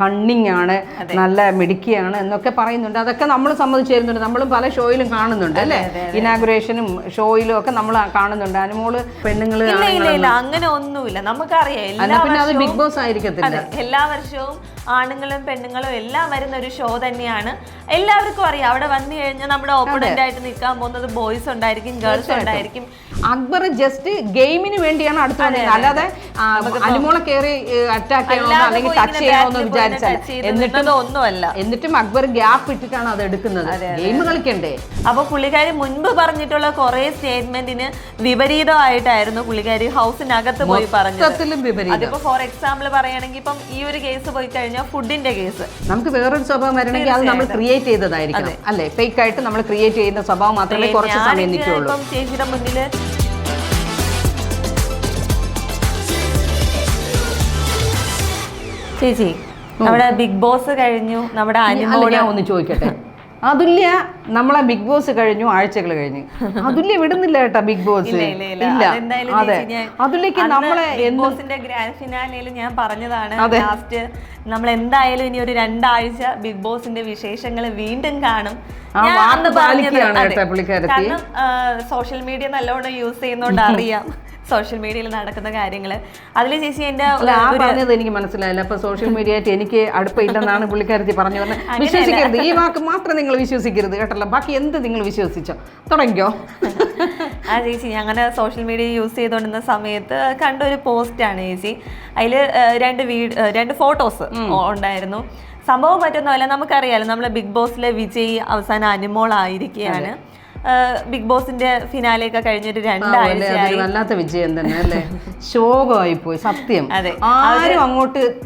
Cunning ആണ് നല്ല മിടുക്കിയാണ് എന്നൊക്കെ പറയുന്നുണ്ട്. അതൊക്കെ നമ്മൾ സമ്മതിച്ചു തരുന്നുണ്ട് നമ്മളും പല ഷോയിലും കാണുന്നുണ്ട് അല്ലേ? ഇനാഗുറേഷനും ഷോയിലും ഒക്കെ നമ്മൾ കാണുന്നുണ്ട്. അനുമോൾ ഇല്ല അങ്ങനെ ഒന്നുമില്ല. നമുക്കറിയാം പിന്നെ അത് ബിഗ് ബോസ് ആയിരിക്കത്തില്ല. എല്ലാ വർഷവും ആണുങ്ങളും പെണ്ണുങ്ങളും എല്ലാം വരുന്ന ഒരു ഷോ തന്നെയാണ്. എല്ലാവർക്കും അറിയാം. അവിടെ വന്നു കഴിഞ്ഞാൽ നമ്മുടെ ഓപ്പണന്റ് ആയിട്ട് നിൽക്കാൻ പോകുന്നത് ബോയ്സ് ഉണ്ടായിരിക്കും ഗേൾസ് ഉണ്ടായിരിക്കും. അക്ബർ ജസ്റ്റ് ഗെയിമിന് വേണ്ടിയാണ് അടുത്ത് വന്നത് അല്ലാതെ അനുമോളെ കയറി അറ്റാക്ക് ചെയ്യണമെന്നോ അല്ലെങ്കിൽ ടച്ച് ചെയ്യണമെന്നോ വിചാരിച്ചാൽ എന്നിട്ടും ഒന്നുമല്ല. എന്നിട്ടും അക്ബർ ഗ്യാപ്പ് ഇട്ടിട്ടാണ് അത് എടുക്കുന്നത്. ഗെയിം കളിക്കണ്ടേ? അപ്പൊ പുള്ളിക്കാരി മുൻപ് പറഞ്ഞിട്ടുള്ള കുറെ സ്റ്റേറ്റ്മെന്റിന് വിപരീതമായിട്ടായിരുന്നു പുള്ളിക്കാരി ഹൗസിനകത്ത് പോയി പറഞ്ഞത്. അതിപ്പോ ഫോർ എക്സാമ്പിൾ പറയുകയാണെങ്കിൽ ഇപ്പം ഈ ഒരു കേസ് പോയി കഴിഞ്ഞാൽ ഫുഡിന്റെ കേസ് നമുക്ക് വേറൊരു സ്വഭാവം വരണമെങ്കിൽ അത് നമ്മൾ ക്രിയേറ്റ് ചെയ്തതായിരിക്കും അല്ലെ? ഫേക്ക് ആയിട്ട് നമ്മൾ ക്രിയേറ്റ് ചെയ്യുന്ന സ്വഭാവം മാത്രമേ കുറച്ച് സമയം നിൽക്കുള്ളൂ. ചേച്ചിയുടെ മുന്നിൽ ചേച്ചി നമ്മുടെ ബിഗ് ബോസ് കഴിഞ്ഞു. നമ്മുടെ അനുഭവം ഒന്ന് ചോദിക്കട്ടെ. അതുല്യ നമ്മളെ ബിഗ് ബോസ് കഴിഞ്ഞു ആഴ്ചകൾ കഴിഞ്ഞു. അതുല്യ വിടുന്നില്ല കേട്ടാ ബിഗ് ബോസ്. ഇല്ല അതെ. അതുല്യക്ക് നമ്മളെ ബോസിന്റെ ഗ്രാൻഡ് ഫിനാലയിൽ ഞാൻ പറഞ്ഞതാണ് ലാസ്റ്റ് നമ്മൾ എന്തായാലും ഇനി ഒരു രണ്ടാഴ്ച ബിഗ് ബോസിന്റെ വിശേഷങ്ങൾ വീണ്ടും കാണും. കാരണം സോഷ്യൽ മീഡിയ നല്ലോണം യൂസ് ചെയ്യുന്നോണ്ട് അറിയാം. സോഷ്യൽ മീഡിയയിൽ നടക്കുന്ന കാര്യങ്ങൾ അതിൽ ചേച്ചി എന്റെ ആ പറഞ്ഞത് എനിക്ക് മനസ്സിലായില്ല. അപ്പൊ സോഷ്യൽ മീഡിയ ആയിട്ട് എനിക്ക് അടുപ്പമില്ലെന്നാണ് പുള്ളിക്കാരത്തി പറഞ്ഞു പറഞ്ഞത്. വിശ്വസിക്കരുത്. ഈ വാക്ക് മാത്രം നിങ്ങൾ വിശ്വസിക്കരുത് കേട്ടല്ലോ. ബാക്കി എന്ത് നിങ്ങൾ വിശ്വസിച്ചോ? തുടങ്ങിയോ ആ ചേച്ചി അങ്ങനെ സോഷ്യൽ മീഡിയ യൂസ് ചെയ്തുകൊണ്ടിരുന്ന സമയത്ത് കണ്ട ഒരു പോസ്റ്റാണ് ചേച്ചി. അതിൽ രണ്ട് വീട് രണ്ട് ഫോട്ടോസ് ഉണ്ടായിരുന്നു. സംഭവം പറ്റുന്നതല്ല നമുക്കറിയാലോ നമ്മളെ ബിഗ് ബോസിലെ വിജയ് അവസാനം അനുമോൾ ആയിരിക്കുകയാണ് ബിഗ് ബോസിന്റെ ഫിനാലെ ഒക്കെ കഴിഞ്ഞിട്ട് രണ്ടാഴ്ചയായി. വല്ലാത്ത വിജയം തന്നെ അല്ലേ? ശോകമായി പോയി സത്യം. അതെ. ആരും അങ്ങോട്ട്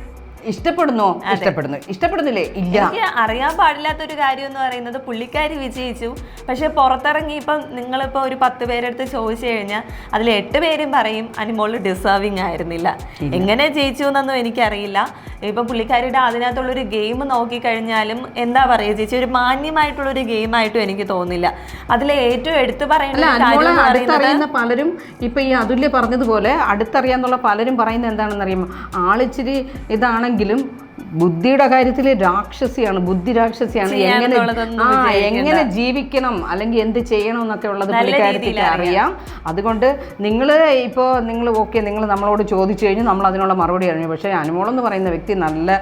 ഇഷ്ടപ്പെടുന്നോ? ഇഷ്ടപ്പെടുന്നു. ഇഷ്ടപ്പെടുന്നില്ലേ? ഇല്ല. അറിയാൻ പാടില്ലാത്ത ഒരു കാര്യം എന്ന് പറയുന്നത് പുള്ളിക്കാരി വിജയിച്ചു. പക്ഷെ പുറത്തിറങ്ങി ഇപ്പം നിങ്ങളിപ്പോൾ ഒരു പത്ത് പേരെടുത്ത് ചോദിച്ചു കഴിഞ്ഞാൽ അതിൽ എട്ട് പേരും പറയും അനുമോൾ ഡിസേർവിങ് ആയിരുന്നില്ല. എങ്ങനെ ജയിച്ചു എന്നൊന്നും എനിക്കറിയില്ല. ഇപ്പം പുള്ളിക്കാരിയുടെ അതിനകത്തുള്ളൊരു ഗെയിം നോക്കിക്കഴിഞ്ഞാലും എന്താ പറയുക ചേച്ചി ഒരു മാന്യമായിട്ടുള്ള ഒരു ഗെയിം ആയിട്ടും എനിക്ക് തോന്നില്ല. അതിൽ ഏറ്റവും എടുത്തു പറയുന്ന പലരും ഇപ്പൊ ഈ അതുല്യ പറഞ്ഞതുപോലെ അടുത്തറിയാന്നുള്ള പലരും പറയുന്നത് എന്താണെന്ന് അറിയുമ്പോൾ ആളിച്ചിരി ഇതാണെങ്കിലും ബുദ്ധിയുടെ കാര്യത്തിൽ രാക്ഷസിയാണ് ബുദ്ധി രാക്ഷസിയാണ് എങ്ങനെ ആ എങ്ങനെ ജീവിക്കണം അല്ലെങ്കിൽ എന്ത് ചെയ്യണം എന്നൊക്കെ ഉള്ളത് പുള്ളിക്കാരത്തിൽ അറിയാം. അതുകൊണ്ട് നിങ്ങൾ ഇപ്പോൾ നിങ്ങൾ ഓക്കെ നിങ്ങൾ നമ്മളോട് ചോദിച്ചു കഴിഞ്ഞു നമ്മൾ അതിനുള്ള മറുപടി അറിഞ്ഞു. പക്ഷേ അനുമോളെന്ന് പറയുന്ന വ്യക്തി നല്ല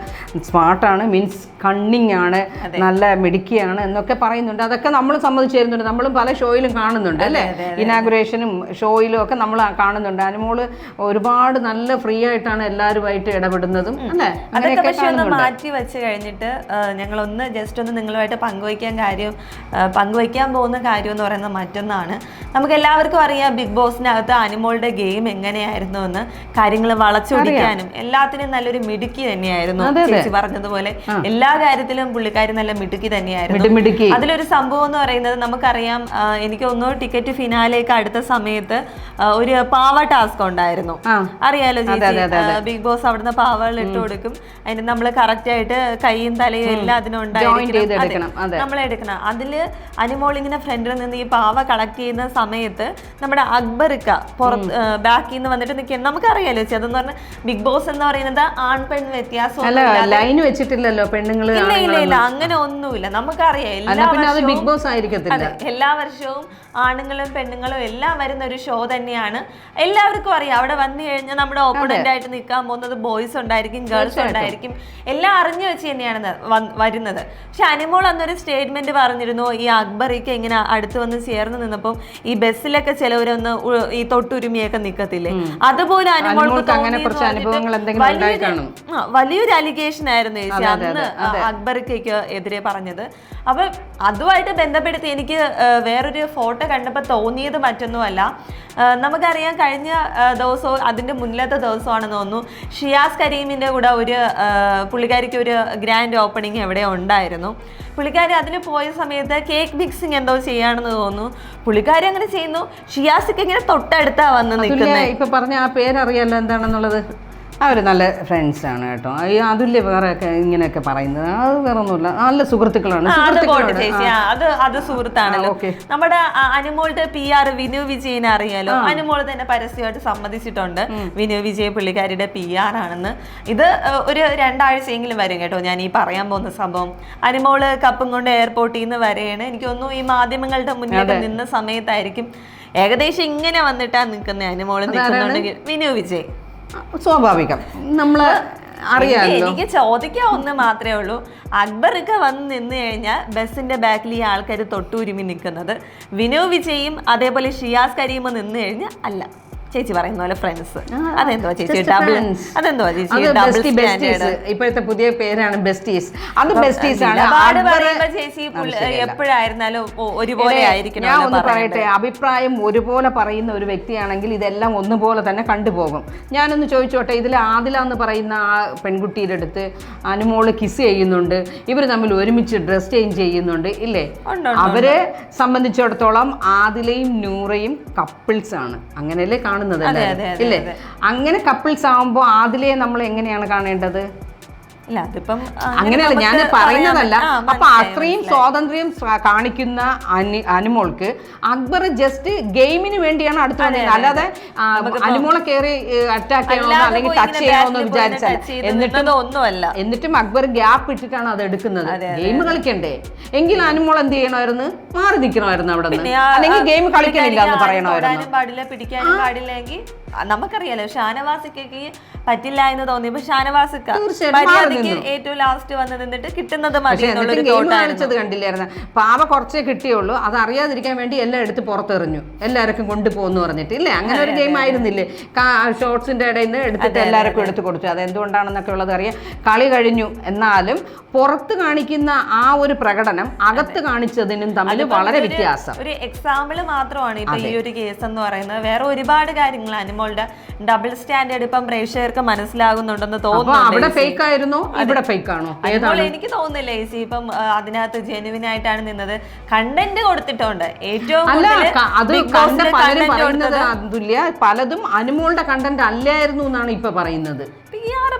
സ്മാർട്ടാണ് മീൻസ് കണ്ണിങ് ആണ് നല്ല മിടുക്കിയാണ് എന്നൊക്കെ പറയുന്നുണ്ട്. അതൊക്കെ നമ്മൾ സമ്മതിച്ചു തരുന്നുണ്ട്. നമ്മളും പല ഷോയിലും കാണുന്നുണ്ട് അല്ലേ? ഇനാഗുറേഷനും ഷോയിലും ഒക്കെ നമ്മൾ കാണുന്നുണ്ട്. അനുമോൾ ഒരുപാട് നല്ല ഫ്രീ ആയിട്ടാണ് എല്ലാവരുമായിട്ട് ഇടപെടുന്നതും അല്ലേ? അങ്ങനെയൊക്കെ ഒന്ന് മാറ്റി വെച്ച് കഴിഞ്ഞിട്ട് ഞങ്ങളൊന്ന് ജസ്റ്റ് ഒന്ന് നിങ്ങളുമായിട്ട് പങ്കുവയ്ക്കാൻ കാര്യം പങ്കുവയ്ക്കാൻ പോകുന്ന കാര്യം എന്ന് പറയുന്നത് മറ്റൊന്നാണ്. നമുക്ക് എല്ലാവർക്കും അറിയാം ബിഗ് ബോസിനകത്ത് അനിമോളുടെ ഗെയിം എങ്ങനെയായിരുന്നു എന്ന്. കാര്യങ്ങൾ വളച്ചൊടിക്കാനും എല്ലാത്തിനും നല്ലൊരു മിടുക്കി തന്നെയായിരുന്നു. ചേച്ചി പറഞ്ഞതുപോലെ എല്ലാ കാര്യത്തിലും പുള്ളിക്കാരി നല്ല മിടുക്കി തന്നെയായിരുന്നു. അതിലൊരു സംഭവം എന്ന് പറയുന്നത് നമുക്കറിയാം എനിക്ക് ഒന്നോ ടിക്കറ്റ് ഫിനാലേക്ക് അടുത്ത സമയത്ത് ഒരു പാവ ടാസ്ക് ഉണ്ടായിരുന്നു. അറിയാലോ ചേച്ചി? ബിഗ് ബോസ് അവിടുന്ന് പാവകൾ ഇട്ട് കൊടുക്കും അതിന് നമ്മൾ കറക്റ്റ് ആയിട്ട് കൈയും തലയും എല്ലാം അതിനും ചെയ്തെടുക്കണം, അതെ. നമ്മൾ എടുക്കണം. അതിൽ അനിമോൾ ഇങ്ങനെ ഫ്രണ്ടിൽ നിന്ന് ഈ പാവ കളക്ട് ചെയ്യുന്ന സമയത്ത് നമ്മുടെ അക്ബറിക്ക പുറത്ത് ബാക്കിൽ നിന്ന് വന്നിട്ട് നിൽക്കണം നമുക്കറിയാലോ അതെന്ന് പറഞ്ഞാൽ ബിഗ് ബോസ് എന്ന് പറയുന്നത് ആൺ പെൺ വ്യത്യാസം ലൈൻ വെച്ചിട്ടില്ലല്ലോ പെണ്ണുങ്ങൾ ഇല്ല ഇല്ല ഇല്ല അങ്ങനെ ഒന്നുമില്ല. നമുക്കറിയാം എല്ലാ ബിഗ് ബോസ് ആയിരിക്കത്തില്ല. എല്ലാ വർഷവും ആണുങ്ങളും പെണ്ണുങ്ങളും എല്ലാം വരുന്ന ഒരു ഷോ തന്നെയാണ്. എല്ലാവർക്കും അറിയാം. അവിടെ വന്നു കഴിഞ്ഞാൽ നമ്മുടെ ഓപ്പണന്റ് ആയിട്ട് നിൽക്കാൻ പോകുന്നത് ബോയ്സ് ഉണ്ടായിരിക്കും ഗേൾസ് ഉണ്ടായിരിക്കും. എല്ലാം അറിഞ്ഞു വെച്ച് തന്നെയാണ് വരുന്നത്. പക്ഷെ അനുമോൾ അന്നൊരു സ്റ്റേറ്റ്മെന്റ് പറഞ്ഞിരുന്നു ഈ അക്ബറിക്ക് ഇങ്ങനെ അടുത്ത് വന്ന് ചേർന്ന് നിന്നപ്പം ഈ ബസ്സിലൊക്കെ ചിലവരൊന്ന് ഈ തൊട്ടുരുമിയൊക്കെ നിക്കത്തില്ലേ? അതുപോലെ അനിമോൾക്ക് അങ്ങനെ കുറച്ച് അനുഭവങ്ങൾ എന്തെങ്കിലും വലിയൊരു- അലിഗേഷൻ ആയിരുന്നു ചേച്ചി അന്ന് അക്ബറിക്കയ്ക്ക് എതിരെ പറഞ്ഞത്. അപ്പൊ അതുമായിട്ട് ബന്ധപ്പെടുത്തി എനിക്ക് വേറൊരു ഫോട്ടോ കണ്ടപ്പോൾ തോന്നിയത് മറ്റൊന്നുമല്ല. നമുക്കറിയാം കഴിഞ്ഞ ദിവസവും അതിന്റെ മുന്നിലത്തെ ദിവസമാണെന്ന് തോന്നുന്നു ഷിയാസ് കരീമിന്റെ കൂടെ ഒരു പുള്ളിക്കാരിക്ക് ഒരു ഗ്രാൻഡ് ഓപ്പണിംഗ് എവിടെ ഉണ്ടായിരുന്നു. പുള്ളിക്കാരി അതിന് പോയ സമയത്ത് കേക്ക് മിക്സിങ് എന്തോ ചെയ്യാണെന്ന് തോന്നുന്നു. പുള്ളിക്കാരി അങ്ങനെ ചെയ്യുന്നു. ഷിയാസിക്ക് ഇങ്ങനെ തൊട്ടടുത്താ വന്ന് നിൽക്കുന്നത് ഇപ്പൊ പറഞ്ഞ ആ പേരറിയാലോ എന്താണെന്നുള്ളത്? അവർ നല്ല ഫ്രണ്ട്സാണ് കേട്ടോ. ഈ അതുല്യ വേറെ ഒക്കെ ഇങ്ങനെയൊക്കെ പറയുന്നത്. അത് വേറെ ഒന്നുമില്ല നല്ല സുഹൃത്തുക്കളാണ്. അത് അത് സുഹൃത്താണല്ലോ. നമ്മുടെ അനുമോളുടെ പി ആർ വിനു വിജയനെ അറിയാലോ? അനുമോൾ തന്നെ പരസ്യമായിട്ട് സമ്മതിച്ചിട്ടുണ്ട്. വിനു വിജയ പുള്ളിക്കാരിയുടെ പി ആർ ആണെന്ന്. ഇത് ഒരു രണ്ടാഴ്ചയെങ്കിലും വരും കേട്ടോ ഞാൻ ഈ പറയാൻ പോകുന്ന സംഭവം. അനുമോൾ കപ്പും കൊണ്ട് എയർപോർട്ടിൽ നിന്ന് വരെയാണ്. എനിക്ക് തോന്നുന്നു ഈ മാധ്യമങ്ങളുടെ മുന്നിൽ നിന്ന സമയത്തായിരിക്കും ഏകദേശം ഇങ്ങനെ വന്നിട്ടാ നിൽക്കുന്ന. അനുമോൾ നിൽക്കുന്നുണ്ടെങ്കിൽ വിനു വിജയ്. സ്വാഭാവികം. നമ്മൾ അറിയാമല്ലോ എനിക്ക് ചോദിക്കാൻ ഒന്ന് മാത്രമേ ഉള്ളൂ. അക്ബർ ഒക്കെ വന്ന് നിന്ന് കഴിഞ്ഞാൽ ബസ്സിന്റെ ബാക്കിൽ ഈ ആൾക്കാർ തൊട്ടുരുമി നിൽക്കുന്നത് വിനോ വിജയും അതേപോലെ ഷിയാസ് കരീമും നിന്ന് കഴിഞ്ഞാൽ അല്ല. ചേച്ചി പറയുന്ന പോലെ ഫ്രണ്ട്സ് അതെന്തോ ചേച്ചി? ഡബിൾ അതെന്തോ ചേച്ചി? ഡബിൾ. സ്റ്റാൻഡേർഡ് ഇപ്പോഴത്തെ പുതിയ പേരാണ് ബെസ്റ്റീസ് അത് ബെസ്റ്റീസ് ആണ്. ചേച്ചി എപ്പോഴായിരുന്നാലും ഒരുപോലെ ആയിരിക്കും ഞാൻ ഒന്ന് പറയട്ടെ. അഭിപ്രായം ഒരുപോലെ പറയുന്ന ഒരു വ്യക്തിയാണെങ്കിൽ ഇതെല്ലാം ഒന്നുപോലെ തന്നെ കണ്ടുപോകും. ഞാനൊന്ന് ചോദിച്ചോട്ടെ. ഇതിൽ ആദില എന്ന് പറയുന്ന ആ പെൺകുട്ടിയുടെ അടുത്ത് അനുമോൾ കിസ് ചെയ്യുന്നുണ്ട്. ഇവർ തമ്മിൽ ഒരുമിച്ച് ഡ്രസ് ചേഞ്ച് ചെയ്യുന്നുണ്ട്. ഇല്ലേ? അവരെ സംബന്ധിച്ചിടത്തോളം ആദിലയും നൂറയും കപ്പിൾസ് ആണ്. അങ്ങനെയല്ലേ കാണുന്നത്? അതെ, അല്ലേ ഇല്ലേ? അങ്ങനെ കപ്പിൾസ് ആവുമ്പോൾ ആദിലയെ നമ്മൾ എങ്ങനെയാണ് കാണേണ്ടത്? ഇല്ല അതിപ്പം അങ്ങനെയല്ല ഞാൻ പറയുന്നതല്ല. അപ്പൊ അത്രയും സ്വാതന്ത്ര്യം കാണിക്കുന്ന അനിമോൾക്ക് അക്ബർ ജസ്റ്റ് ഗെയിമിന് വേണ്ടിയാണ് അടുത്ത് വന്നത് അല്ലാതെ അനുമോളെ കയറി അറ്റാക്ക് ചെയ്യണമെന്നോ അല്ലെങ്കിൽ ടച്ച് ചെയ്യണമെന്നോ back ൽ പോയി ഇങ്ങനെ touch വിചാരിച്ചല്ല ചെയ്ത് എന്നിട്ടും ഒന്നുമല്ല. എന്നിട്ടും അക്ബർ ഗ്യാപ്പ് ഇട്ടിട്ടാണ് അത് എടുക്കുന്നത്. ഗെയിം കളിക്കണ്ടേ? എങ്കിൽ അനുമോൾ എന്ത് ചെയ്യണമായിരുന്നു? മാറി നിൽക്കണമായിരുന്നു അവിടെ നിന്ന്. അല്ലെങ്കിൽ ഗെയിം കളിക്കണില്ല എന്ന് പറയണമായിരുന്നു. തൊടാനും പാടില്ല പിടിക്കാനും പാടില്ലെങ്കിൽ നമുക്കറിയാലോ ഷാനവാസിക്കൊക്കെ പറ്റില്ല എന്ന് തോന്നിയപ്പോ ഷാനവാസിക്ക ഏറ്റവും ലാസ്റ്റ് വന്ന് നിന്നിട്ട് കിട്ടുന്നത് മതി കണ്ടില്ലായിരുന്നു. പാവ കുറച്ചേ കിട്ടിയുള്ളൂ. അത് അറിയാതിരിക്കാൻ വേണ്ടി എല്ലാം എടുത്ത് പുറത്തെറിഞ്ഞു. എല്ലാവർക്കും കൊണ്ടുപോകുന്നു പറഞ്ഞിട്ട്. ഇല്ലേ? അങ്ങനെ ഒരു ഗെയിം ആയിരുന്നില്ലേ? ഷോർട്സിന്റെ ഇടയിൽ നിന്ന് എടുത്തിട്ട് എല്ലാവർക്കും എടുത്ത് കൊടുത്തു. അത് എന്തുകൊണ്ടാണെന്നൊക്കെ ഉള്ളത് അറിയാം. കളി കഴിഞ്ഞു. എന്നാലും പുറത്ത് കാണിക്കുന്ന ആ ഒരു പ്രകടനം അകത്ത് കാണിച്ചതിനും തമ്മിൽ വളരെ വ്യത്യാസം. ഒരു എക്സാമ്പിൾ മാത്രമാണ് ഇപ്പൊ ഈ ഒരു കേസ് എന്ന് പറയുന്നത്. വേറെ ഒരുപാട് കാര്യങ്ങൾ അനിമോളുടെ ഡബിൾ സ്റ്റാൻഡേർഡ് ഇപ്പം പ്രേക്ഷകർക്ക് മനസ്സിലാകുന്നുണ്ടെന്ന് തോന്നുന്നു അവിടെ ഫേക്ക് ആയിരുന്നോ. ഇവിടെ ഫേക്ക് ആണോ? എനിക്ക് തോന്നുന്നില്ല ഏസി ഇപ്പം അതിനകത്ത് ജെനുവിൻ ആയിട്ടാണ് നിന്നത്. കണ്ടന്റ് കൊടുത്തിട്ടുണ്ട്. ഏറ്റവും അല്ല അത് പലരും പറയുന്നത് അതുല്യ. പലതും അനുമോളുടെ കണ്ടന്റ് അല്ലായിരുന്നു എന്നാണ് ഇപ്പൊ പറയുന്നത്.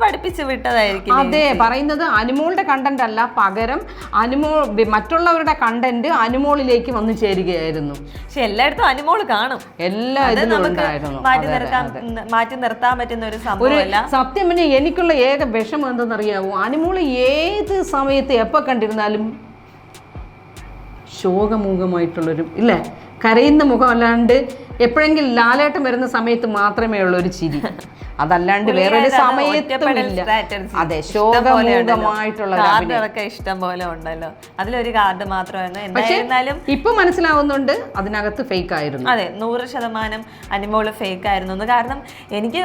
പഠിപ്പിച്ച് വിട്ടതായിരിക്കും അതെ പറയുന്നത് അനുമോളുടെ കണ്ടന്റ് അല്ല. പകരം അനുമോൾ മറ്റുള്ളവരുടെ കണ്ടന്റ് അനുമോളിലേക്ക് വന്നു ചേരുകയായിരുന്നു. പക്ഷെ എല്ലായിടത്തും അനുമോൾ കാണും. എല്ലാ ഇതിലും നമുക്ക് ഉണ്ടായിരുന്നു. മാറ്റി നിർത്താൻ മാറ്റി നിർത്താൻ പറ്റുന്ന ഒരു സംഭവമല്ല. സത്യം പിന്നെ എനിക്കുള്ള ഏക വിഷമം എന്തെന്നറിയാവോ? അനുമോൾ ഏത് സമയത്ത് എപ്പോ കണ്ടിരുന്നാലും ശോകമുഖമായിട്ടുള്ളൊരു ഇല്ലേ? കരയുന്ന മുഖം അല്ലാണ്ട് എപ്പോഴെങ്കിലും ലാലേട്ടം വരുന്ന സമയത്ത് മാത്രമേ ഉള്ളൂ ഒരു ചിരി. അതല്ലാണ്ട് വേറൊരു പുള്ളിക്കാരത് സമയത്തും ഇല്ല. അതെ അഭിനയം ഇഷ്ടം പോലെ ഉണ്ടല്ലോ. അതിലൊരു കാർഡ് മാത്രമായിരുന്നു. ഇപ്പൊ മനസ്സിലാവുന്നുണ്ട് അതിനകത്ത് ഫേക്ക് ആയിരുന്നു. അതെ നൂറ് ശതമാനം അനുമോൾ ഫേക്ക് ആയിരുന്നു കാരണം എനിക്ക്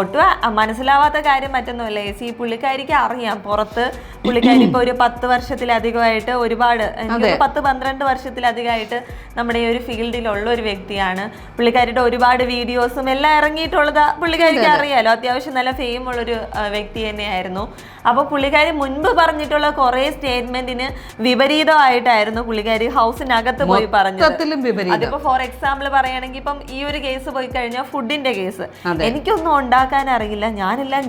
ഒട്ടും മനസ്സിലാവാത്ത കാര്യം മറ്റൊന്നുമില്ല. എ സി പുള്ളിക്കാരിക്ക് അറിയാം. പുറത്ത് പുള്ളിക്കാരി ഇപ്പൊ ഒരു പത്ത് വർഷത്തിലധികമായിട്ട് ഒരുപാട് പത്ത് പന്ത്രണ്ട് വർഷത്തിലധികമായിട്ട് നമ്മുടെ ഈ ഒരു ഫീൽഡിലുള്ള ഒരു വ്യക്തിയാണ്. പുള്ളിക്കാരിയുടെ ഒരുപാട് വീഡിയോസും എല്ലാം ഇറങ്ങിയിട്ടുള്ളത് പുള്ളിക്കാരിക്ക് അറിയാലോ. അത്യാവശ്യം നല്ല ഫെയിം ഉള്ളൊരു വ്യക്തി തന്നെയായിരുന്നു. അപ്പോൾ പുള്ളിക്കാരി മുൻപ് പറഞ്ഞിട്ടുള്ള കുറേ സ്റ്റേറ്റ്മെന്റിന് വിപരീതമായിട്ടായിരുന്നു പുള്ളിക്കാരി ഹൗസിനകത്ത് പോയി പറഞ്ഞു അതിപ്പോ ഫോർ എക്സാമ്പിൾ പറയുകയാണെങ്കിൽ ഇപ്പം ഈ ഒരു കേസ് പോയി കഴിഞ്ഞാൽ ഫുഡിന്റെ കേസ് എനിക്കൊന്നും ഉണ്ടാക്കാൻ അറിയില്ല. ഞാനെല്ലാം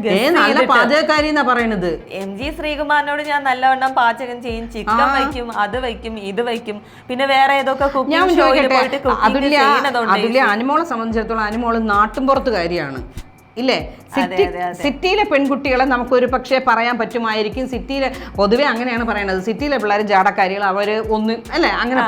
പറയുന്നത് എം ജി ശ്രീകുമാറിനോട് ഞാൻ നല്ലവണ്ണം പാചകം ചെയ്യും. ചിക്കൻ വയ്ക്കും അത് വയ്ക്കും ഇത് വയ്ക്കും. പിന്നെ വേറെ ഏതൊക്കെ കുക്കിംഗ് ഷോയിൽ പോയിട്ട് കുക്കിംഗ് ചെയ്യുന്നതുകൊണ്ട് ചെയ്യുന്നതുണ്ട്. അനുമോളെ സംബന്ധിച്ചിടത്തോളം അനുമോൾ നാട്ടുംപുറത്തുകാരിയാണ് ഇല്ലേ? സിറ്റി. സിറ്റിയിലെ പെൺകുട്ടികളെ നമുക്ക് ഒരു പക്ഷേ പറയാൻ പറ്റുമായിരിക്കും. സിറ്റിയിലെ പൊതുവെ അങ്ങനെയാണ് പറയുന്നത് സിറ്റിയിലെ പിള്ളേർ ജാടക്കാരികൾ അവർ ഒന്ന് അല്ലേ? അങ്ങനെ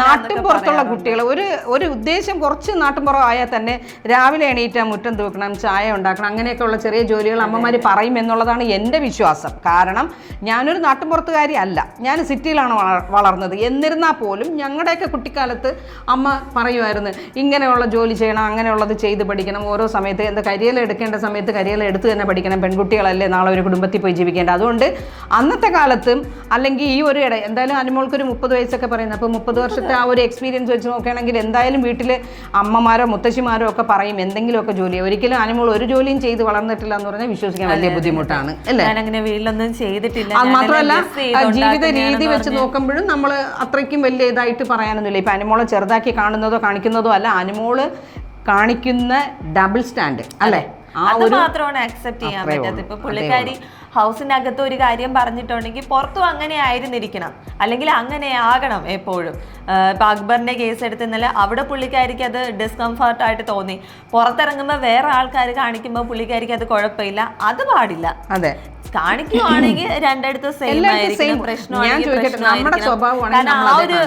നാട്ടും പുറത്തുള്ള കുട്ടികൾ ഒരു ഒരു ഉദ്ദേശം കുറച്ച് നാട്ടിൻപുറം ആയാൽ തന്നെ രാവിലെ എണീറ്റാൽ മുറ്റം തൂക്കണം ചായ ഉണ്ടാക്കണം അങ്ങനെയൊക്കെയുള്ള ചെറിയ ജോലികൾ അമ്മമാർ പറയും എന്നുള്ളതാണ് എന്റെ വിശ്വാസം. കാരണം ഞാനൊരു നാട്ടിൻപുറത്തുകാരി അല്ല. ഞാൻ സിറ്റിയിലാണ് വളർന്നത്. എന്നിരുന്നാൽ പോലും ഞങ്ങളുടെയൊക്കെ കുട്ടിക്കാലത്ത് അമ്മ പറയുമായിരുന്നു ഇങ്ങനെയുള്ള ജോലി ചെയ്യണം അങ്ങനെയുള്ളത് ചെയ്ത് പഠിക്കണം ഓരോ സമയത്ത് എന്താ കരിയല എടുക്കേണ്ട സമയത്ത് കരിയർ എടുത്ത് തന്നെ പഠിക്കണം. പെൺകുട്ടികളല്ലേ നാളെ ഒരു കുടുംബത്തിൽ പോയി ജീവിക്കേണ്ട അതുകൊണ്ട് അന്നത്തെ കാലത്തും അല്ലെങ്കിൽ ഈ ഒരു ഇട എന്തായാലും അനുമോൾക്ക് ഒരു മുപ്പത് വയസ്സൊക്കെ പറയുന്നത് അപ്പോൾ മുപ്പത് വർഷത്തെ ആ ഒരു എക്സ്പീരിയൻസ് വെച്ച് നോക്കുകയാണെങ്കിൽ എന്തായാലും വീട്ടിൽ അമ്മമാരോ മുത്തശ്ശിമാരോ ഒക്കെ പറയും എന്തെങ്കിലുമൊക്കെ ജോലി. ഒരിക്കലും അനുമോൾ ഒരു ജോലിയും ചെയ്ത് വളർന്നിട്ടില്ല എന്ന് പറഞ്ഞാൽ വിശ്വസിക്കാൻ വലിയ ബുദ്ധിമുട്ടാണ്. അല്ലേ? അങ്ങനെ വീട്ടിലൊന്നും ചെയ്തിട്ടില്ല. അത് മാത്രമല്ല ജീവിത രീതി വെച്ച് നോക്കുമ്പോഴും നമ്മൾ അത്രയ്ക്കും വലിയ ഇതായിട്ട് പറയാനൊന്നുമില്ല. ഇപ്പം അനുമോളെ ചെറുതാക്കി കാണുന്നതോ കാണിക്കുന്നതോ അല്ല അനുമോൾ കാണിക്കുന്ന ഡബിൾ സ്റ്റാൻഡ് അല്ലേ? അത് മാത്രമാണ് അക്സെപ്റ്റ് ചെയ്യാൻ പറ്റാത്തത്. ഇപ്പൊ പുള്ളിക്കാരി ഹൗസിനകത്ത് ഒരു കാര്യം പറഞ്ഞിട്ടുണ്ടെങ്കിൽ പുറത്തും അങ്ങനെ ആയിരുന്നിരിക്കണം. അല്ലെങ്കിൽ അങ്ങനെ ആകണം എപ്പോഴും. ഇപ്പം അക്ബറിന്റെ കേസ് എടുത്ത് ഇന്നലെ അവിടെ പുള്ളിക്കാരിക്ക് അത് ഡിസ്കംഫർട്ടായിട്ട് തോന്നി. പുറത്തിറങ്ങുമ്പോൾ വേറെ ആൾക്കാർ കാണിക്കുമ്പോൾ പുള്ളിക്കാരിക്ക് അത് കുഴപ്പമില്ല. അത് പാടില്ല. അതെ. കാണിക്കുവാണെങ്കിൽ രണ്ടിടത്ത് സെയിം ആയിരിക്കും. പ്രശ്നമാണെങ്കിൽ ആ ഒരു.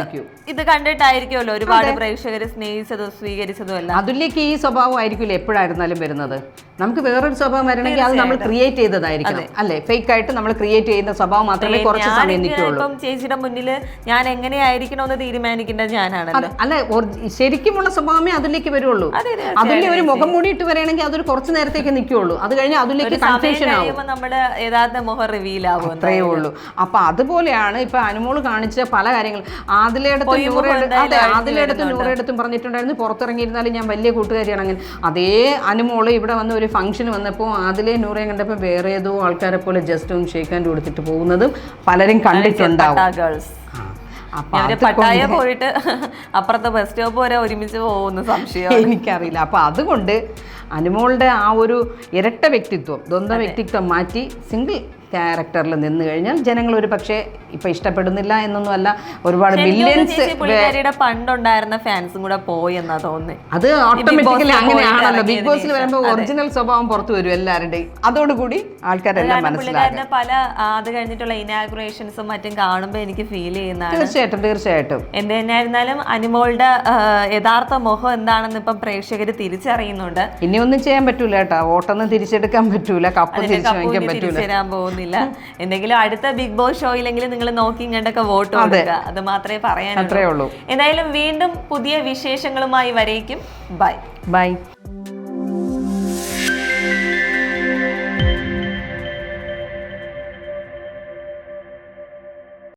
ഇത് കണ്ടിട്ടായിരിക്കുമല്ലോ ഒരുപാട് പ്രേക്ഷകർ സ്നേഹിച്ചതും സ്വീകരിച്ചതും എല്ലാം അതുല്യക്ക് ഈ സ്വഭാവം ആയിരിക്കില്ല എപ്പോഴായിരുന്നാലും വരുന്നത്? നമുക്ക് വേറൊരു സ്വഭാവം വരണമെങ്കിൽ അത് നമ്മൾ ക്രിയേറ്റ് ചെയ്തതായിരിക്കണം അല്ലേ? ഫേക്ക് ആയിട്ട് നമ്മൾ ക്രിയേറ്റ് ചെയ്യുന്ന സ്വഭാവം മാത്രമേ കുറച്ച് സമയം നിൽക്കുള്ളൂ. ചേച്ചിയുടെ മുന്നിൽ ഞാൻ എങ്ങനെയായിരിക്കണം എന്ന് തീരുമാനിക്കേണ്ട ഞാനാണ് അല്ല ശരിക്കുമുള്ള സ്വഭാവമേ അതിലേക്ക് വരുള്ളൂ. അതെ, അതെ, അതിലെ ഒരു മുഖം ഇട്ട് വരികയാണെങ്കിൽ അതൊരു കുറച്ച് നേരത്തേക്ക് നിൽക്കുള്ളൂ. അത് കഴിഞ്ഞ് അതിലേക്ക് കൺഫ്യൂഷൻ ആവും. നമ്മുടെ യഥാർത്ഥ മുഖം റിവീൽ ആവും ഉള്ളൂ. അപ്പൊ അതുപോലെയാണ് ഇപ്പൊ അനുമോൾ കാണിച്ച പല കാര്യങ്ങളും. ആദിലയിടത്ത് നൂറെടുത്ത് ആദിലയിടത്ത് നൂറെടുത്തും പറഞ്ഞിട്ടുണ്ടായിരുന്നു. പുറത്തിറങ്ങിയിരുന്നാലും ഞാൻ വലിയ കൂട്ടുകാരിയാണ്. അങ്ങനെ അതേ അനുമോൾ ഇവിടെ വന്ന ഒരു ഫംഗ്ഷൻ വന്നപ്പോൾ ആദിലെ നൂറയും കണ്ടപ്പോൾ വേറെ ഏതോ ആൾക്കാരെ പോലെ ജസ്റ്റ് ഒന്ന് ഷേക്ക് ഹാൻഡ് കൊടുത്തിട്ട് പോകുന്നതും പലരും കണ്ടിട്ടുണ്ടാവും. പട്ടായ പോയിട്ട് അപ്പുറത്തെ ബസ് സ്റ്റോപ്പ് വരെ ഒരുമിച്ച് പോകുന്ന സംശയം എനിക്കറിയില്ല. അപ്പൊ അതുകൊണ്ട് അനുമോളുടെ ആ ഒരു ഇരട്ട വ്യക്തിത്വം ദ്വന്ദ്വ വ്യക്തിത്വം മാറ്റി സിംഗിൾ ക്യാരക്ടറിൽ നിന്ന് കഴിഞ്ഞാൽ ജനങ്ങൾ ഒരു പക്ഷേ ഇപ്പൊ ഇഷ്ടപ്പെടുന്നില്ല എന്നൊന്നും അല്ല ഒരുപാട് മില്യൻസ് പണ്ടുണ്ടായിരുന്ന ഫാൻസും കൂടെ പോയി എന്നാ തോന്നുന്നത് അത് ഓട്ടോമാറ്റിക്കലി അങ്ങനെയാണല്ലോ. ബിഗ് ബോസിൽ വരുമ്പോൾ ഒറിജിനൽ സ്വഭാവം പുറത്തു വരും എല്ലാവരുടെയും. അതോടുകൂടി ആൾക്കാരെല്ലാം കാരണം മനസ്സിലാകും. പുള്ളിക്കാരന്റെ പല അത് കഴിഞ്ഞിട്ടുള്ള ഇനാഗ്രേഷൻസും മറ്റും കാണുമ്പോൾ എനിക്ക് ഫീൽ ചെയ്യുന്നതാണ്. തീർച്ചയായിട്ടും തീർച്ചയായിട്ടും. എന്ത് തന്നെയായിരുന്നാലും അനിമോളുടെ യഥാർത്ഥ മുഖം എന്താണെന്ന് ഇപ്പം പ്രേക്ഷകർ തിരിച്ചറിയുന്നുണ്ട്. ഇനി ഒന്നും ചെയ്യാൻ പറ്റൂല കേട്ടോ. വോട്ടൊന്നും തിരിച്ചെടുക്കാൻ പറ്റൂല. കപ്പ് തിരിച്ചു വാങ്ങിക്കാൻ പറ്റൂല. പോകുന്നില്ല എന്തെങ്കിലും അടുത്ത ബിഗ് ബോസ് ഷോ ഷോയിലെങ്കിലും നിങ്ങൾ നോക്കി കണ്ടൊക്കെ വോട്ട് കൊടുക്കുക. അത് മാത്രമേ പറയാനുള്ളൂ. അത്രേ ഉള്ളൂ. എന്തായാലും വീണ്ടും പുതിയ വിശേഷങ്ങളുമായി വരേക്കും. ബൈ. ബൈ.